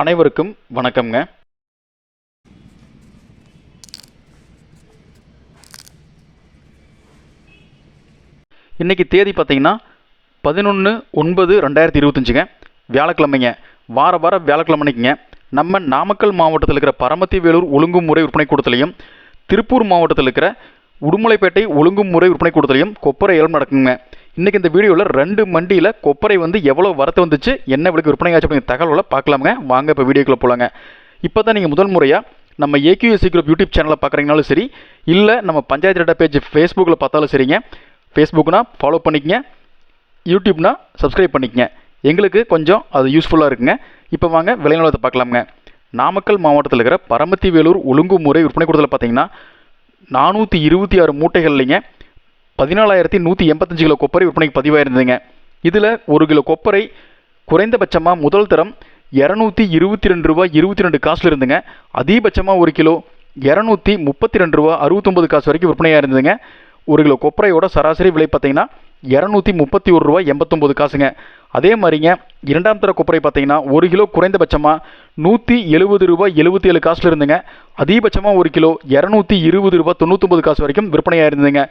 அனைவருக்கும் வணக்கம்ங்க. இன்றைக்கி தேதி பார்த்தீங்கன்னா பதினொன்று ஒன்பது ரெண்டாயிரத்தி இருபத்தஞ்சுங்க. வியாழக்கிழமைங்க. வார வார வியாழக்கிழமைக்குங்க நம்ம நாமக்கல் மாவட்டத்தில் இருக்கிற பரமத்தி வேலூர் ஒழுங்குமுறை விற்பனை கூடத்துலையும் திருப்பூர் மாவட்டத்தில் இருக்கிற உடுமலைப்பேட்டை ஒழுங்குமுறை விற்பனை கூடத்துலையும் கொப்பரை ஏலம் நடக்குங்க. இன்றைக்கி இந்த வீடியோவில் ரெண்டு மண்டியில் கொப்பரை வந்து எவ்வளோ வரத்து வந்துச்சு என்ன விலைக்கு விற்பனை ஆச்சு அப்படிங்கிற தகவலை பார்க்கலாமுங்க. வாங்க இப்போ வீடியோக்குள்ளே போகலாங்க இப்போ தான் நீங்கள் முதல் முறையாக நம்ம ஏக்யூஎஸ்சி குரூப் யூடியூப் சேனலை பார்க்குறீங்கனாலும் சரி இல்லை நம்ம பஞ்சாயத்து டேட்டா பேஜ் ஃபேஸ்புக்கில் பார்த்தாலும் சரிங்க. ஃபேஸ்புக்னா ஃபாலோ பண்ணிக்கங்க. யூடியூப்னா சப்ஸ்கிரைப் பண்ணிக்கங்க. எங்களுக்கு கொஞ்சம் அது யூஸ்ஃபுல்லாக இருக்குங்க. இப்போ வாங்க விளைநிலத்தை பார்க்கலாமுங்க. நாமக்கல் மாவட்டத்தில் இருக்கிற பரமத்தி வேலூர் ஒழுங்குமுறை விற்பனை கூடத்தில் பார்த்தீங்கன்னா நானூற்றி இருபத்தி ஆறு மூட்டைகள்லைங்க பதினாலாயிரத்தி நூற்றி எண்பத்தஞ்சு கிலோ கொப்பரை விற்பனைக்கு பதிவாயிருந்ததுங்க. இதில் ஒரு கிலோ கொப்பரை குறைந்தபட்சமாக முதல் தரம் இரநூத்தி இருபத்தி ரெண்டு ரூபா இருபத்தி ரெண்டு காசில் இருந்துங்க. அதிகபட்சமாக ஒரு கிலோ இரநூத்தி முப்பத்தி ரெண்டு ரூபா அறுபத்தொம்பது காசு வரைக்கும் விற்பனையாக இருந்ததுங்க. ஒரு கிலோ கொப்பரையோட சராசரி விலை பார்த்தீங்கன்னா இரநூத்தி முப்பத்தி ஒரு ரூபா எண்பத்தொம்போது காசுங்க. அதே மாதிரிங்க இரண்டாம் தர கொப்பரை பார்த்தீங்கன்னா ஒரு கிலோ குறைந்தபட்சமாக நூற்றி எழுபது ரூபா எழுபத்தி ஏழு காசில் இருந்துங்க. அதிகபட்சமாக ஒரு கிலோ இரநூத்தி இருபது ரூபா தொண்ணூத்தொம்பது காசு வரைக்கும் விற்பனையாக இருந்ததுங்க.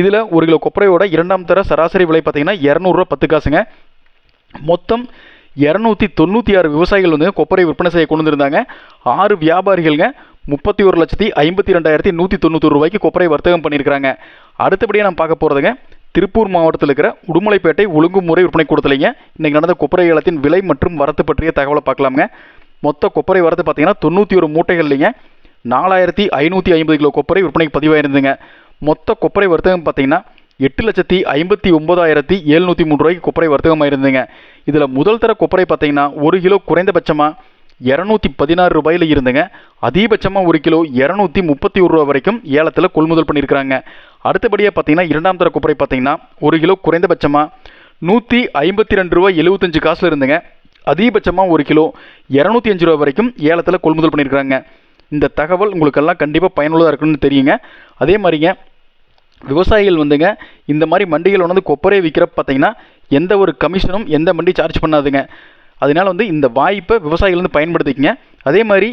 இதில் ஒரு கிலோ கொப்பரையோட இரண்டாம் தர சராசரி விலை பார்த்தீங்கன்னா இரநூறுவா பத்து காசுங்க. மொத்தம் இரநூத்தி தொண்ணூற்றி ஆறு விவசாயிகள் வந்து கொப்பரை விற்பனை செய்ய கொண்டு வந்திருந்தாங்க. ஆறு வியாபாரிகள்ங்க முப்பத்தி ஒரு லட்சத்தி ஐம்பத்தி ரெண்டாயிரத்தி நூற்றி தொண்ணூத்தொரு ரூபாய்க்கு கொப்பரை வர்த்தகம் பண்ணியிருக்கிறாங்க. அடுத்தபடியாக நம்ம பார்க்க போகிறதுங்க திருப்பூர் மாவட்டத்தில் இருக்கிற உடுமலைப்பேட்டை ஒழுங்குமுறை விற்பனை கூடத்துலைங்க இன்றைக்கி நடந்த கொப்பரை ஏலத்தின் விலை மற்றும் வரத்து பற்றிய தகவலை பார்க்கலாமுங்க. மொத்த கொப்பரை வரத்து பார்த்தீங்கன்னா தொண்ணூற்றி ஒரு மூட்டைகள்லைங்க நாலாயிரத்தி ஐநூற்றி ஐம்பது கிலோ கொப்பரை விற்பனைக்கு பதிவாயிருந்துங்க. மொத்த கொப்பரை வர்த்தகம் பார்த்தீங்கன்னா எட்டு லட்சத்தி ஐம்பத்தி ஒம்பதாயிரத்தி எழுநூற்றி மூணு ரூபாய்க்கு கொப்பரை வர்த்தகமாக இருந்துங்க இதில் முதல் தர கொப்பரை பார்த்தீங்கன்னா ஒரு கிலோ குறைந்தபட்சமாக இரநூத்தி பதினாறு ரூபாயில் இருந்துங்க. அதிகபட்சமாக ஒரு கிலோ இரநூத்தி முப்பத்தி ஒரு ரூபா வரைக்கும் ஏலத்தில் கொள்முதல் பண்ணியிருக்கிறாங்க அடுத்தபடியாக பார்த்தீங்கன்னா இரண்டாம் தர கொப்பரை பார்த்தீங்கன்னா ஒரு கிலோ குறைந்தபட்சமாக நூற்றி ஐம்பத்தி ரெண்டு ரூபா எழுபத்தஞ்சு காசில் இருந்துங்க. அதிகபட்சமாக ஒரு கிலோ இரநூத்தி அஞ்சு ரூபா வரைக்கும் ஏலத்தில் கொள்முதல் பண்ணியிருக்கிறாங்க இந்த தகவல் உங்களுக்கெல்லாம் கண்டிப்பாக பயனுள்ளதாக இருக்குன்னு தெரியுங்க. அதே மாதிரிங்க விவசாயிகள் வந்துங்க இந்த மாதிரி மண்டிகள் வந்து கொப்பரை விற்கிறப்ப பார்த்தீங்கன்னா எந்த ஒரு கமிஷனும் எந்த மண்டி சார்ஜ் பண்ணாதுங்க. அதனால் வந்து இந்த வாய்ப்பை விவசாயிகள் வந்து பயன்படுத்திக்கங்க. அதே மாதிரி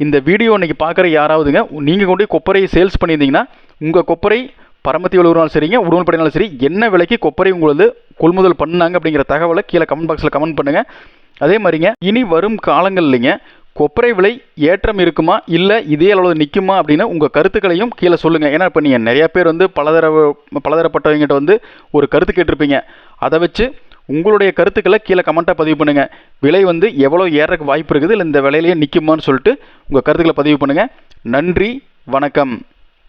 இந்த வீடியோ இன்றைக்கி பார்க்குற யாராவதுங்க நீங்கள் கொண்டு கொப்பரையை சேல்ஸ் பண்ணியிருந்தீங்கன்னா உங்கள் கொப்பரை பரமத்தி வலுவனாலும் சரிங்க உடுமல்படினாலும் சரி என்ன விலைக்கு கொப்பரை உங்களது கொள்முதல் பண்ணாங்க அப்படிங்கிற தகவலை கீழே கமெண்ட் பாக்ஸில் கமெண்ட் பண்ணுங்கள் அதே மாதிரிங்க இனி வரும் காலங்கள்லைங்க கொப்பரை விலை ஏற்றம் இருக்குமா? இல்லை இதே அளவில் நிற்குமா அப்படின்னு உங்கள் கருத்துக்களையும் கீழே சொல்லுங்கள் ஏன்னா இப்போ நீங்கள் நிறையா பேர் வந்து பலதர பலதரப்பட்டவங்ககிட்ட வந்து ஒரு கருத்து கேட்டிருப்பீங்க. அதை வச்சு உங்களுடைய கருத்துக்களை கீழே கமெண்ட்டாக பதிவு பண்ணுங்கள் விலை வந்து எவ்வளோ ஏறக்கு வாய்ப்பு இருக்குது? இல்லை இந்த விலையிலேயே நிற்குமான்னு சொல்லிட்டு உங்கள் கருத்துக்களை பதிவு பண்ணுங்கள் நன்றி வணக்கம்.